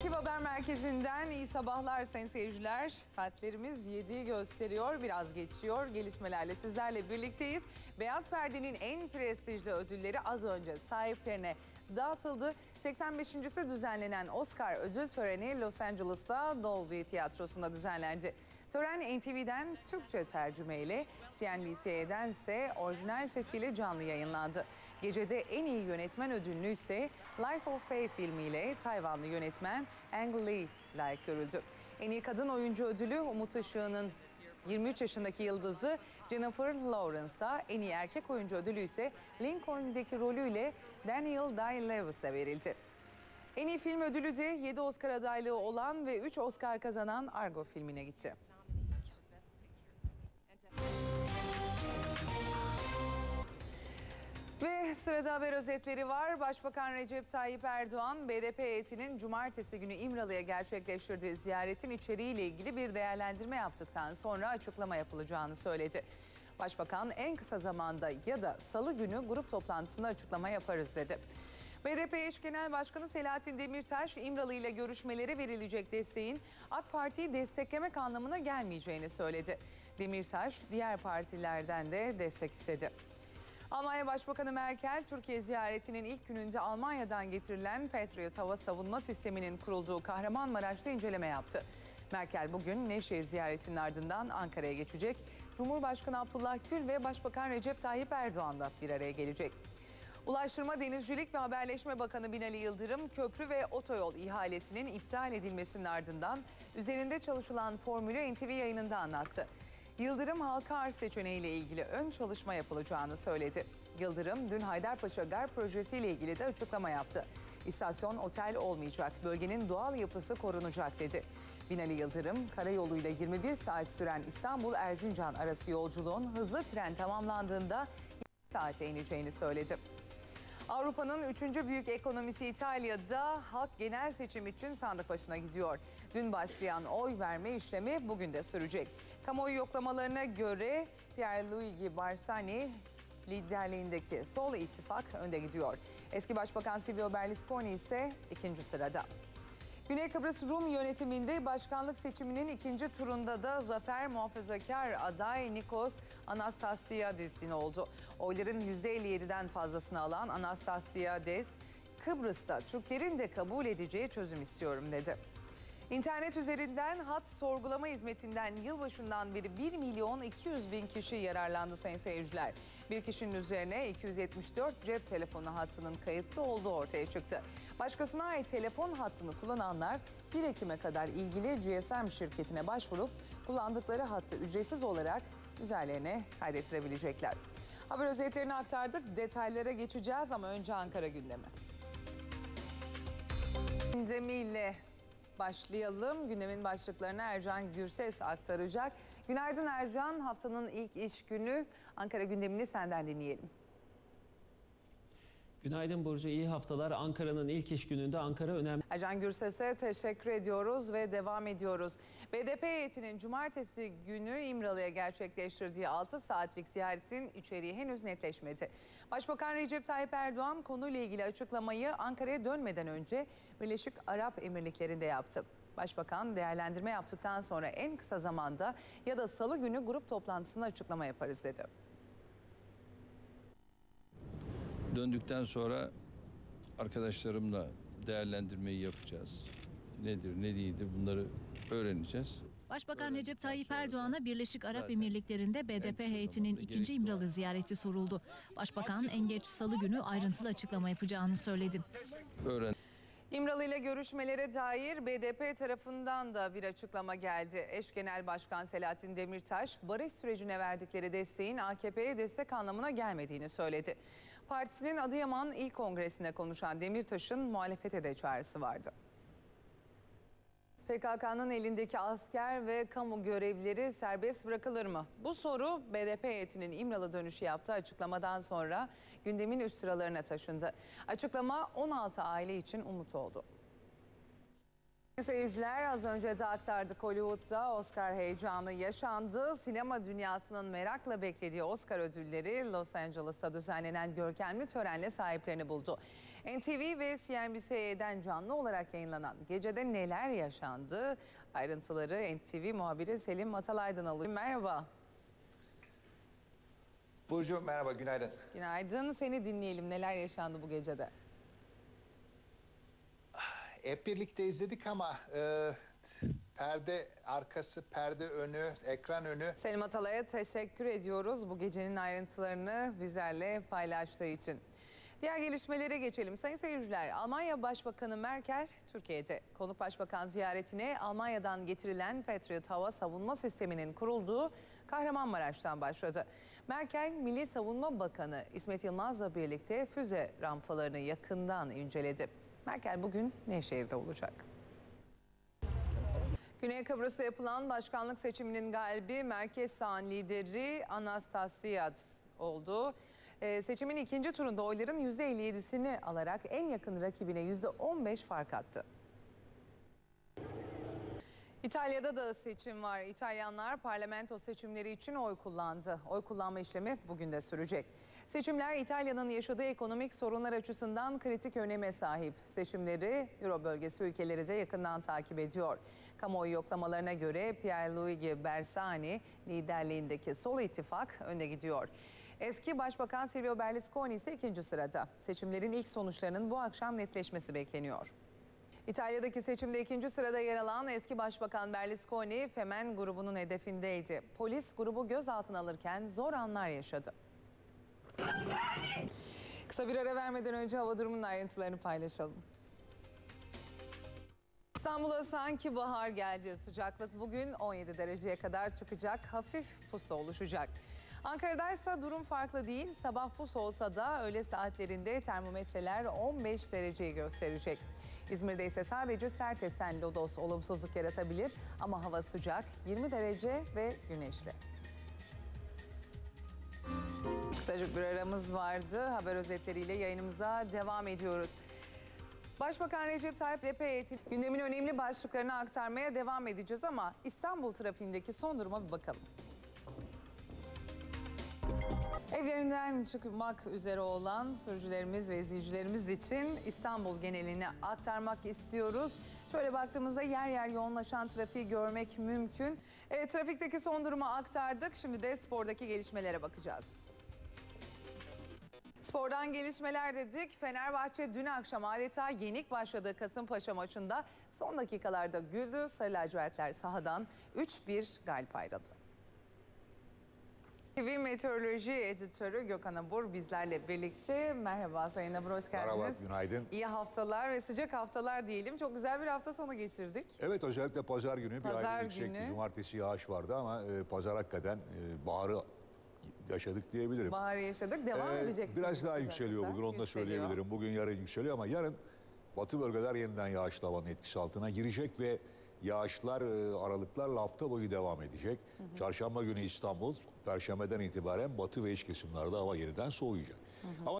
Aktif Haber Merkezi'nden iyi sabahlar sayın seyirciler. Saatlerimiz 7'yi gösteriyor, biraz geçiyor. Gelişmelerle sizlerle birlikteyiz. Beyaz Perde'nin en prestijli ödülleri az önce sahiplerine dağıtıldı. 85.si düzenlenen Oscar ödül töreni Los Angeles'ta Dolby Tiyatrosu'nda düzenlendi. Tören NTV'den Türkçe tercümeyle, CNBC'den ise orijinal sesiyle canlı yayınlandı. Gecede en iyi yönetmen ödülünü ise Life of Pi filmiyle Tayvanlı yönetmen Ang Lee layık görüldü. En iyi kadın oyuncu ödülü Umut Işık'ın 23 yaşındaki yıldızı Jennifer Lawrence'a, en iyi erkek oyuncu ödülü ise Lincoln'deki rolüyle Daniel Day-Lewis'e verildi. En iyi film ödülü de 7 Oscar adaylığı olan ve 3 Oscar kazanan Argo filmine gitti. Ve sırada haber özetleri var. Başbakan Recep Tayyip Erdoğan, BDP heyetinin cumartesi günü İmralı'ya gerçekleştirdiği ziyaretin içeriğiyle ilgili bir değerlendirme yaptıktan sonra açıklama yapılacağını söyledi. Başbakan en kısa zamanda ya da salı günü grup toplantısında açıklama yaparız dedi. BDP eş genel başkanı Selahattin Demirtaş, İmralı ile görüşmelere verilecek desteğin AK Parti'yi desteklemek anlamına gelmeyeceğini söyledi. Demirtaş, diğer partilerden de destek istedi. Almanya Başbakanı Merkel, Türkiye ziyaretinin ilk gününde Almanya'dan getirilen Patriot hava savunma sisteminin kurulduğu Kahramanmaraş'ta inceleme yaptı. Merkel bugün Nevşehir ziyaretinin ardından Ankara'ya geçecek. Cumhurbaşkanı Abdullah Gül ve Başbakan Recep Tayyip Erdoğan da bir araya gelecek. Ulaştırma, Denizcilik ve Haberleşme Bakanı Binali Yıldırım, köprü ve otoyol ihalesinin iptal edilmesinin ardından üzerinde çalışılan formülü NTV yayınında anlattı. Yıldırım halka arz seçeneğiyle ilgili ön çalışma yapılacağını söyledi. Yıldırım dün Haydarpaşa Gar projesiyle ilgili de açıklama yaptı. İstasyon otel olmayacak, bölgenin doğal yapısı korunacak dedi. Binali Yıldırım, karayoluyla 21 saat süren İstanbul-Erzincan arası yolculuğun hızlı tren tamamlandığında 20 saate ineceğini söyledi. Avrupa'nın üçüncü büyük ekonomisi İtalya'da halk genel seçim için sandık başına gidiyor. Dün başlayan oy verme işlemi bugün de sürecek. Kamuoyu yoklamalarına göre Pierluigi Barsani liderliğindeki Sol ittifak önde gidiyor. Eski Başbakan Silvio Berlusconi ise ikinci sırada. Güney Kıbrıs Rum yönetiminde başkanlık seçiminin ikinci turunda da zafer muhafazakar aday Nikos Anastasiadis'in oldu. Oyların %57'den fazlasını alan Anastasiades, Kıbrıs'ta Türklerin de kabul edeceği çözüm istiyorum dedi. İnternet üzerinden hat sorgulama hizmetinden yılbaşından beri 1 milyon 200 bin kişi yararlandı sayın seyirciler. Bir kişinin üzerine 274 cep telefonu hattının kayıtlı olduğu ortaya çıktı. Başkasına ait telefon hattını kullananlar 1 Ekim'e kadar ilgili GSM şirketine başvurup kullandıkları hattı ücretsiz olarak üzerlerine kaydettirebilecekler. Haber özetlerini aktardık. Detaylara geçeceğiz ama önce Ankara gündemi. Gündemiyle başlayalım. Gündemin başlıklarını Ercan Gürses aktaracak. Günaydın Ercan. Haftanın ilk iş günü Ankara gündemini senden dinleyelim. Günaydın Burcu, iyi haftalar. Ankara'nın ilk iş gününde Ankara önemli... Ercan Gürses'e teşekkür ediyoruz ve devam ediyoruz. BDP heyetinin cumartesi günü İmralı'ya gerçekleştirdiği 6 saatlik ziyaretin içeriği henüz netleşmedi. Başbakan Recep Tayyip Erdoğan konuyla ilgili açıklamayı Ankara'ya dönmeden önce Birleşik Arap Emirlikleri'nde yaptı. Başbakan değerlendirme yaptıktan sonra en kısa zamanda ya da salı günü grup toplantısında açıklama yaparız dedi. Döndükten sonra arkadaşlarımla değerlendirmeyi yapacağız. Nedir, ne değildir bunları öğreneceğiz. Başbakan Recep Tayyip Erdoğan'a Birleşik Arap Emirlikleri'nde BDP heyetinin ikinci İmralı ziyareti soruldu. Başbakan en geç salı günü ayrıntılı açıklama yapacağını söyledi. Öğren İmralı ile görüşmelere dair BDP tarafından da bir açıklama geldi. Eş Genel Başkan Selahattin Demirtaş, barış sürecine verdikleri desteğin AKP'ye destek anlamına gelmediğini söyledi. Partisinin Adıyaman İl Kongresi'nde konuşan Demirtaş'ın muhalefete de çağrısı vardı. PKK'nın elindeki asker ve kamu görevlileri serbest bırakılır mı? Bu soru BDP heyetinin İmralı dönüşü yaptığı açıklamadan sonra gündemin üst sıralarına taşındı. Açıklama 16 aile için umut oldu. Seyirciler az önce de aktardık Hollywood'da Oscar heyecanı yaşandı. Sinema dünyasının merakla beklediği Oscar ödülleri Los Angeles'ta düzenlenen görkemli törenle sahiplerini buldu. NTV ve CNBC'den canlı olarak yayınlanan gecede neler yaşandı? Ayrıntıları NTV muhabiri Selim Atalay'dan alıyor. Merhaba. Burcu merhaba günaydın. Günaydın. Seni dinleyelim. Neler yaşandı bu gecede? Hep birlikte izledik ama e, perde arkası, perde önü, ekran önü Selim Atalay'a teşekkür ediyoruz bu gecenin ayrıntılarını bizlerle paylaştığı için. Diğer gelişmelere geçelim. Sayın seyirciler, Almanya Başbakanı Merkel Türkiye'de. Konuk Başbakan ziyaretine Almanya'dan getirilen Patriot hava savunma sisteminin kurulduğu Kahramanmaraş'tan başladı. Merkel, Milli Savunma Bakanı İsmet Yılmaz'la birlikte füze rampalarını yakından inceledi. Merkel bugün Nevşehir'de olacak. Güney Kıbrıs'ta yapılan başkanlık seçiminin galibi Merkez Sağ'ın lideri Anastasiades oldu. Ee, seçimin ikinci turunda oyların %57'sini alarak en yakın rakibine %15 fark attı. İtalya'da da seçim var. İtalyanlar parlamento seçimleri için oy kullandı. Oy kullanma işlemi bugün de sürecek. Seçimler İtalya'nın yaşadığı ekonomik sorunlar açısından kritik öneme sahip. Seçimleri Euro bölgesi ülkeleri de yakından takip ediyor. Kamuoyu yoklamalarına göre Pierluigi Bersani liderliğindeki Sol İttifak önde gidiyor. Eski Başbakan Silvio Berlusconi ise ikinci sırada. Seçimlerin ilk sonuçlarının bu akşam netleşmesi bekleniyor. İtalya'daki seçimde ikinci sırada yer alan eski başbakan Berlusconi Femen grubunun hedefindeydi. Polis grubu gözaltına alırken zor anlar yaşadı. Kısa bir ara vermeden önce hava durumunun ayrıntılarını paylaşalım. İstanbul'a sanki bahar geldi. Sıcaklık bugün 17 dereceye kadar çıkacak. Hafif pusu oluşacak. Ankara'daysa durum farklı değil. Sabah pus olsa da öğle saatlerinde termometreler 15 dereceyi gösterecek. İzmir'de ise sadece sert esen lodos olumsuzluk yaratabilir ama hava sıcak 20 derece ve güneşli. Kısacık bir aramız vardı. Haber özetleriyle yayınımıza devam ediyoruz. Başbakan Recep Tayyip heyeti gündemin önemli başlıklarını aktarmaya devam edeceğiz ama İstanbul trafiğindeki son duruma bir bakalım. Evlerinden çıkmak üzere olan sürücülerimiz ve izleyicilerimiz için İstanbul genelini aktarmak istiyoruz. Şöyle baktığımızda yer yer yoğunlaşan trafiği görmek mümkün. E, trafikteki son durumu aktardık. Şimdi de spordaki gelişmelere bakacağız. Spordan gelişmeler dedik. Fenerbahçe dün akşam adeta yenik başladığı Kasımpaşa maçında son dakikalarda güldü. Sarı lacivertler sahadan 3-1 galip ayrıldı. TV Meteoroloji Editörü Gökhan Abur bizlerle birlikte. Merhaba Sayın Abur, hoş geldiniz. Merhaba, günaydın. İyi haftalar ve sıcak haftalar diyelim. Çok güzel bir hafta sonu geçirdik. Evet özellikle pazar günü bir Pazar hayli yüksekti. günü. Cumartesi yağış vardı ama e, pazar hakikaten e, baharı yaşadık diyebilirim. Bahar yaşadık, devam Ee, edecek. Biraz daha yükseliyor sıcaklıklar. bugün onu da söyleyebilirim. Bugün yarın yükseliyor ama yarın batı bölgeler yeniden yağışlı havanın etkisi altına girecek ve yağışlar e, aralıklarla hafta boyu devam edecek. Çarşamba günü İstanbul, Perşembeden itibaren batı ve iç kesimlerde hava yeniden soğuyacak. Ama